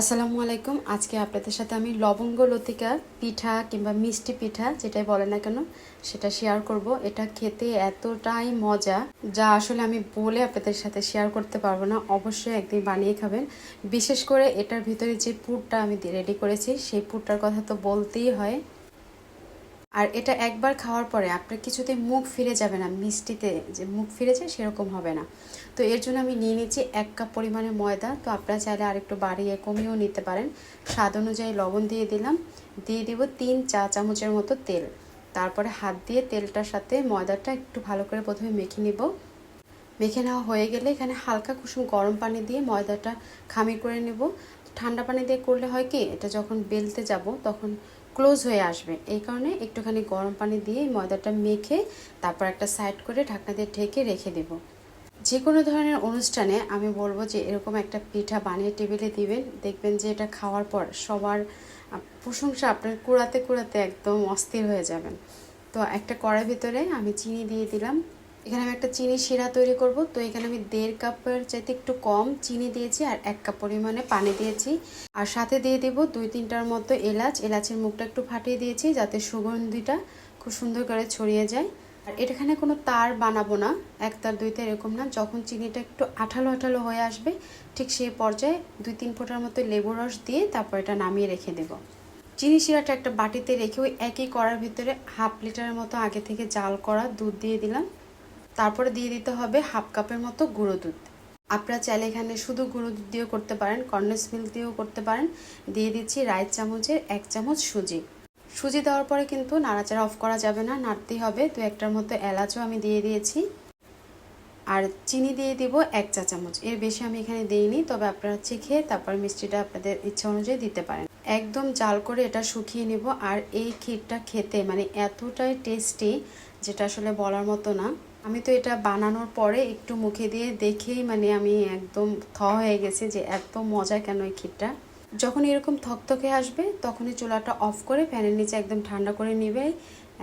আসসালামু আলাইকুম। আজকে আপনাদের সাথে আমি লবঙ্গ, লতিকা পিঠা কিংবা মিষ্টি পিঠা যেটাই বলে না কেন, সেটা শেয়ার করব। এটা খেতে এতটাই মজা যা আসলে আমি বলে আপনাদের সাথে শেয়ার করতে পারব না। অবশ্যই একদিন বানিয়ে খাবেন। বিশেষ করে এটার ভিতরে যে পুরটা আমি রেডি করেছি, সেই পুরটার কথা তো বলতেই হয়। আর এটা একবার খাওয়ার পরে আপনার কিছুতে মুখ ফিরে যাবে না, মিষ্টিতে যে মুখ ফিরে যায় সেরকম হবে না। তো এর জন্য আমি নিয়ে নিচ্ছি এক কাপ পরিমাণে ময়দা। তো আপনারা চাইলে আরেকটু বাড়িয়ে কমিয়েও নিতে পারেন। স্বাদ অনুযায়ী লবণ দিয়ে দিলাম। দিয়ে দিব তিন চা চামচের মতো তেল। তারপরে হাত দিয়ে তেলটার সাথে ময়দাটা একটু ভালো করে প্রথমে মেখে নিব। মেখে নেওয়া হয়ে গেলে এখানে হালকা কুসুম গরম পানি দিয়ে ময়দাটা খামির করে নেব। ঠান্ডা পানি দিয়ে করলে হয় কি, এটা যখন বেলতে যাব তখন ক্লোজ হয়ে আসবে। এই কারণে একটুখানি গরম পানি দিয়ে ময়দাটা মেখে তারপর একটা সাইড করে ঢাকনা দিয়ে ঢেকে রেখে দেব। যে কোনো ধরনের অনুষ্ঠানে আমি বলব যে এরকম একটা পিঠা বানিয়ে টেবিলে দিবেন, দেখবেন যে এটা খাওয়ার পর সবার প্রশংসা আপনার কুড়াতে কুড়াতে একদম অস্থির হয়ে যাবেন। তো একটা কড়াই ভিতরে আমি চিনি দিয়ে দিলাম। এখানে আমি একটা চিনি শিরা তৈরি করব। তো এখানে আমি দেড় কাপের চাইতে একটু কম চিনি দিয়েছি আর এক কাপ পরিমাণে পানি দিয়েছি। আর সাথে দিয়ে দেব দুই তিনটার মতো এলাচ। এলাচের মুখটা একটু ফাটিয়ে দিয়েছি যাতে সুগন্ধিটা খুব সুন্দর করে ছড়িয়ে যায়। আর এটাখানে কোনো তার বানাবো না, এক তার দুই তার এরকম না। যখন চিনিটা একটু আঠালো আঠালো হয়ে আসবে, ঠিক সেই পর্যায়ে দুই তিন ফোঁটার মতো লেবু রস দিয়ে তারপর এটা নামিয়ে রেখে দেবো। চিনি শিরাটা একটা বাটিতে রেখে ওই একই করার ভিতরে হাফ লিটারের মতো আগে থেকে জাল করা দুধ দিয়ে দিলাম। তারপরে দিয়ে দিতে হবে হাফ কাপের মতো গুঁড়ো দুধ। আপনারা চাইলে এখানে শুধু গুঁড়ো দুধ দিয়েও করতে পারেন, কর্নেস মিল্ক দিয়েও করতে পারেন। দিয়ে দিচ্ছি রাইস চামচের এক চামচ সুজি। সুজি দেওয়ার পরে কিন্তু নাড়াচাড়া অফ করা যাবে না, নাড়তেই হবে। তো একটার মতো এলাচও আমি দিয়ে দিয়েছি। আর চিনি দিয়ে দিব এক চা চামচ। এর বেশি আমি এখানে দিইনি, তবে আপনারা চেখে তারপর মিষ্টিটা আপনাদের ইচ্ছা অনুযায়ী দিতে পারেন। একদম জাল করে এটা শুকিয়ে নিব। আর এই ক্ষীরটা খেতে মানে এতটাই টেস্টি যেটা আসলে বলার মতো না। আমি তো এটা বানানোর পরে একটু মুখে দিয়ে দেখেই মানে আমি একদম থ হয়ে গেছি যে এত মজা কেন এই ক্ষীরটা? যখন এরকম থকথকে আসবে, তখনই চুলাটা অফ করে ফ্যানের নিচে একদম ঠান্ডা করে নিবে,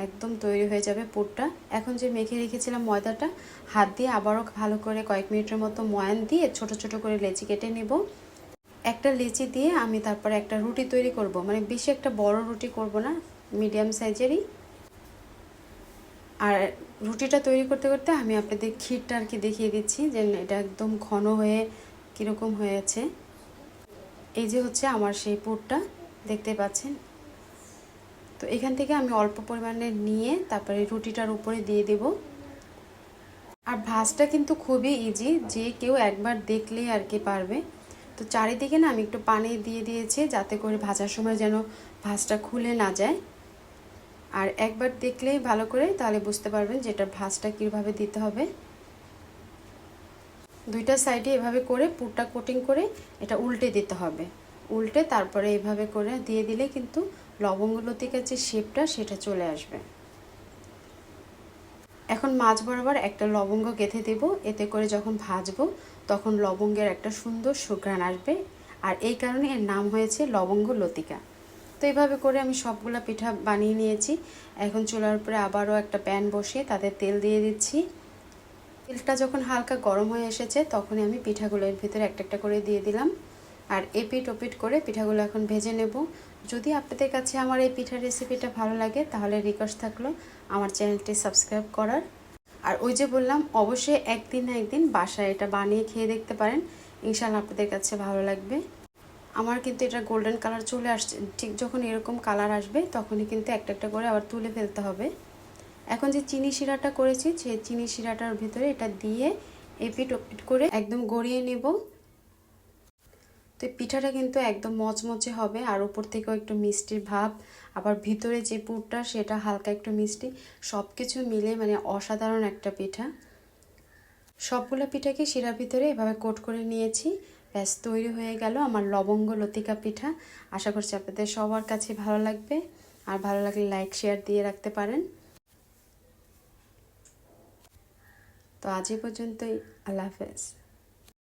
একদম তৈরি হয়ে যাবে পুরটা। এখন যে মেখে রেখেছিলাম ময়দাটা, হাত দিয়ে আবারও ভালো করে কয়েক মিনিটের মতো ময়ান দিয়ে ছোট ছোট করে লেচি কেটে নেব। একটা লেচি দিয়ে আমি তারপরে একটা রুটি তৈরি করব। মানে বেশি একটা বড় রুটি করব না, মিডিয়াম সাইজেরই। আর রুটিটা তৈরি করতে করতে আমি আপনাদের ক্ষীরটা আর কি দেখিয়ে দিচ্ছি, যে এটা একদম ঘন হয়ে কীরকম হয়েছে। এই যে হচ্ছে আমার সেই পুরটা, দেখতে পাচ্ছেন? তো এখান থেকে আমি অল্প পরিমাণে নিয়ে তারপরে রুটিটার উপরে দিয়ে দেব। আর ভাজটা কিন্তু খুবই ইজি যে কেউ একবার দেখলেই আর কি পারবে। তো চারিদিকে না আমি একটু পানি দিয়ে দিয়েছি, যাতে করে ভাজার সময় যেন ভাজটা খুলে না যায়। আর একবার দেখলেই ভালো করে তাহলে বুঝতে পারবেন যে এটা ভাজটা কীভাবে দিতে হবে। দুইটা সাইডে এভাবে করে পুরটা কোটিং করে এটা উল্টে দিতে হবে। উল্টে তারপরে এভাবে করে দিয়ে দিলে কিন্তু লবঙ্গ লতিকার যে শেপটা সেটা চলে আসবে। এখন মাছ বরাবর একটা লবঙ্গ গেঁথে দেব। এতে করে যখন ভাজবো তখন লবঙ্গের একটা সুন্দর সুঘ্রাণ আসবে। আর এই কারণে এর নাম হয়েছে লবঙ্গ লতিকা। তো এইভাবে করে আমি সবগুলা পিঠা বানিয়ে নিয়েছি। এখন চুলার উপরে আবারও একটা প্যান বসিয়ে তাতে তেল দিয়ে দিচ্ছি। তেলটা যখন হালকা গরম হয়ে এসেছে, তখনই আমি পিঠাগুলো এর ভিতরে একটা একটা করে দিয়ে দিলাম। আর এপিট ওপিট করে পিঠাগুলো এখন ভেজে নেব। যদি আপনাদের কাছে আমার এই পিঠার রেসিপিটা ভালো লাগে, তাহলে রিকোয়েস্ট থাকল আমার চ্যানেলটি সাবস্ক্রাইব করার। আর ওই যে বললাম, অবশ্যই একদিন না একদিন বাসায় এটা বানিয়ে খেয়ে দেখতে পারেন। ইনশাল্লাহ আপনাদের কাছে ভালো লাগবে। আমার কিন্তু এটা গোল্ডেন কালার চলে আসছে। ঠিক যখন এরকম কালার আসবে, তখনই কিন্তু একটা একটা করে আবার তুলে ফেলতে হবে। এখন যে চিনি শিরাটা করেছি, সেই চিনি শিরাটার ভিতরে এটা দিয়ে এপিট ওপিট করে একদম গড়িয়ে নেব। তো পিঠাটা কিন্তু একদম মচমচে হবে, আর উপর থেকেও একটু মিষ্টির ভাব। আবার ভিতরে যে পুরটা, সেটা হালকা একটু মিষ্টি। সব কিছু মিলে মানে অসাধারণ একটা পিঠা। সবগুলো পিঠাকে শিরার ভিতরে এভাবে কোট করে নিয়েছি। ব্যাস, তৈরি হয়ে গেল আমার লবঙ্গ লতিকা পিঠা। আশা করছি আপনাদের সবার কাছে ভালো লাগবে। আর ভালো লাগলে লাইক শেয়ার দিয়ে রাখতে পারেন। তো আজ পর্যন্তই। আল্লাহ হাফেজ।